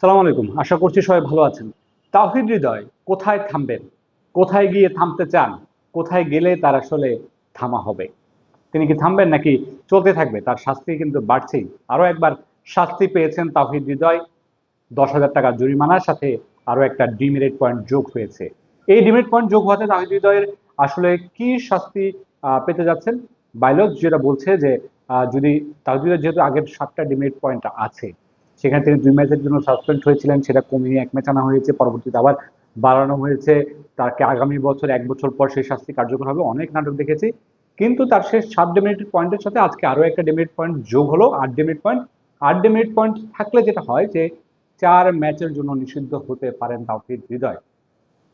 সালাম আলাইকুম। আশা করছি সবাই ভালো আছেন। তাওহিদ হৃদয়, কোথায় থামবেন? কোথায় গিয়ে থামতে চান? কোথায় গেলে তার আসলে থামা হবে? তিনি কি থামবেন নাকি চলতে থাকবে? তার শাস্তি কিন্তু বাড়ছেই। আরও একবার শাস্তি পেয়েছেন তাওহিদ হৃদয়। দশ হাজার টাকা জরিমানার সাথে আরও একটা ডিমেরিট পয়েন্ট যোগ হয়েছে। এই ডিমেরিট পয়েন্ট যোগ হওয়াতে তাওহিদ হৃদয়ের আসলে কি শাস্তি পেতে যাচ্ছেন? বাইলক যেটা বলছে যে যদি তাওহিদ হৃদয় যেহেতু আগের সাতটা ডিমেরিট পয়েন্ট আছে সেখানে তিনি দুই ম্যাচের জন্য সাসপেন্ড হয়েছিলেন, সেটা কমিয়ে এক ম্যাচ আনা হয়েছে, পরবর্তীতে আবার বাড়ানো হয়েছে। তাকে আগামী বছর, এক বছর পর সেই শাস্তি কার্যকর হবে, অনেক নাটক দেখেছি। কিন্তু তার শেষ সাত ডেমিনিট পয়েন্টের সাথে আজকে আরও একটা ডেমিনিট পয়েন্ট যোগ হলো, আট ডেমিনিট পয়েন্ট আট ডেমিনিট পয়েন্ট থাকলে যেটা হয় যে, চার ম্যাচের জন্য নিষিদ্ধ হতে পারেন তাওহিদ হৃদয়।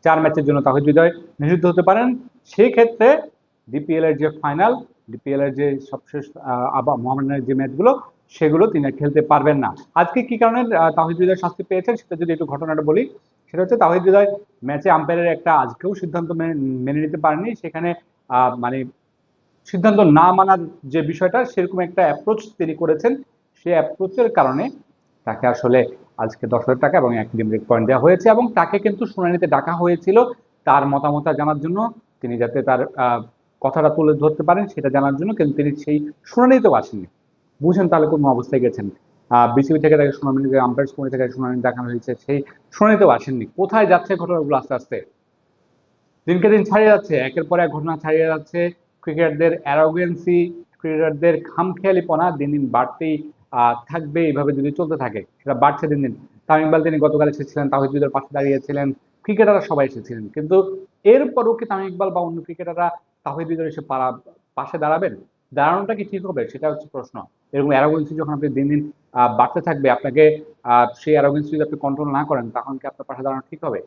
চার ম্যাচের জন্য তাহিদ হৃদয় নিষিদ্ধ হতে পারেন। সেই ক্ষেত্রে ডিপিএল এর যে ফাইনাল ডিপিএল এর যে সবশেষ আবার মোহামেডানের যে ম্যাচগুলো সেগুলো তিনি খেলতে পারবেন না। আজকে কি কারণে তাহিদ শাস্তি পেয়েছেন সেটা যদি একটু ঘটনাটা বলি, সেটা হচ্ছে তাহিদ ম্যাচে আম্পায়ারের একটা আজকেও সিদ্ধান্ত মেনে নিতে পারেনি। সেখানে মানে সিদ্ধান্ত না মানার যে বিষয়টা, সেরকম একটা অ্যাপ্রোচ তিনি করেছেন। সেই অ্যাপ্রোচের কারণে তাকে আসলে আজকে দশ হাজার টাকা এবং এক ডিমেরিট পয়েন্ট দেওয়া হয়েছে এবং তাকে কিন্তু শুনানিতে ডাকা হয়েছিল। তার মতামত জানার জন্য তিনি যাতে তার কথাটা তুলে ধরতে পারেন, সেটা জানার জন্য কিন্তু তিনি সেই শুনানিতেও আসেননি। বুঝেন তাহলে কোন অবস্থায় গেছেন। বিসিবি থেকে তাকে শুনানি আম্পায়ার্স কমিটি থেকে শুনানি দেখানো হয়েছে, সেই শুনানিতেও আসেননি। কোথায় যাচ্ছে ঘটনাগুলো আস্তে আস্তে? দিনকে দিন ছাড়িয়ে যাচ্ছে, একের পর এক ঘটনা ছাড়িয়ে যাচ্ছে। ক্রিকেটারদের অ্যারোগেন্সি, ক্রিকেটারদের খামখেয়ালিপনা দিন দিন বাড়তেই থাকবে, এইভাবে যদি চলতে থাকে, সেটা বাড়ছে দিন দিন। তামিম ইকবাল তিনি গতকাল এসেছিলেন তাহিদুদের পাশে দাঁড়িয়েছিলেন, ক্রিকেটাররা সবাই এসেছিলেন। কিন্তু এরপরও কি তামিম ইকবাল বা অন্য ক্রিকেটাররা তাহিদুদের এসে পাশে দাঁড়াবেন? দাঁড়ানোটা কি ঠিক হবে? সেটা হচ্ছে প্রশ্ন। এরকম অ্যারোগেন্সি যখন আপনি দিন দিন বাড়তে থাকবে আপনাকে সেই অ্যারোগেন্সি যদি আপনি কন্ট্রোল না করেন তখন কি আপনার পাশে দাঁড়ানো ঠিক হবে?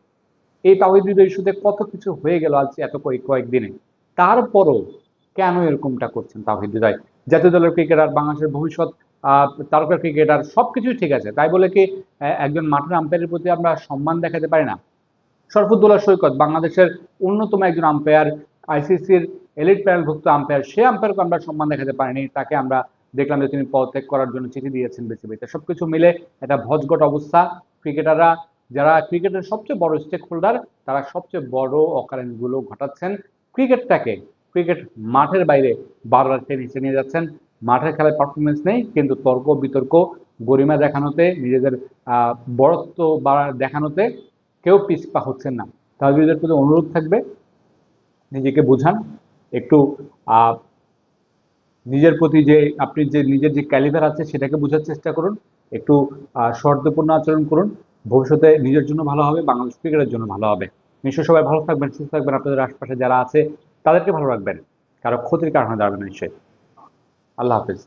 এই তাওহিদ ইস্যুতে কত কিছু হয়ে গেল আজ এত কয়েক কয়েকদিনে তারপরও কেন এরকমটা করছেন তাওহিদ হৃদয় জাতীয় দলের ক্রিকেটার বাংলাদেশের ভবিষ্যৎ তারকা ক্রিকেটার সবকিছুই ঠিক আছে। তাই বলে কি একজন মাঠের আম্পায়ারের প্রতি আমরা সম্মান দেখাতে পারি না। শরফুদ্দৌলা সৈকত বাংলাদেশের অন্যতম একজন আম্পায়ার আইসিসির এলিট প্যানেলভুক্ত আম্পায়ার সে আম্পায়ারকে আমরা সম্মান দেখাতে পারিনি তাকে আমরা দেখলাম যে তিনি পদত্যাগ করার জন্য চিঠি দিয়েছেন বিসিবিতে সবকিছু মিলে একটা ভজগট অবস্থা। ক্রিকেটাররা, যারা ক্রিকেটের সবচেয়ে বড় স্টেক হোল্ডার তারা সবচেয়ে বড় অকারেন্সগুলো ঘটাচ্ছেন ক্রিকেটটাকে। ক্রিকেট মাঠের বাইরে বারবার টেনে নিচে নিয়ে যাচ্ছেন। মাঠের খেলায় পারফরমেন্স নেই, কিন্তু তর্ক, বিতর্ক, গরিমা দেখানোতে, নিজেদের বড়ত্ব বা দেখানোতে কেউ পিছপা হচ্ছেন না। তাহিদের প্রতি অনুরোধ থাকবে, নিজেকে বুঝান। একটু নিজের প্রতি যে, আপনি যে, নিজের যে ক্যালিভার আছে সেটাকে বোঝার চেষ্টা করুন। একটু শর্তপূর্ণ আচরণ করুন। ভবিষ্যতে নিজের জন্য ভালো হবে, বাংলাদেশ ক্রিকেটের জন্য ভালো হবে। নিশ্চয় সবাই ভালো থাকবেন, সুস্থ থাকবেন, আপনাদের আশপাশে যারা আছে, তাদেরকে ভালো রাখবেন। কারও ক্ষতির কারণে দাঁড়াবেন না, নিশ্চয়ই। আল্লাহ হাফেজ।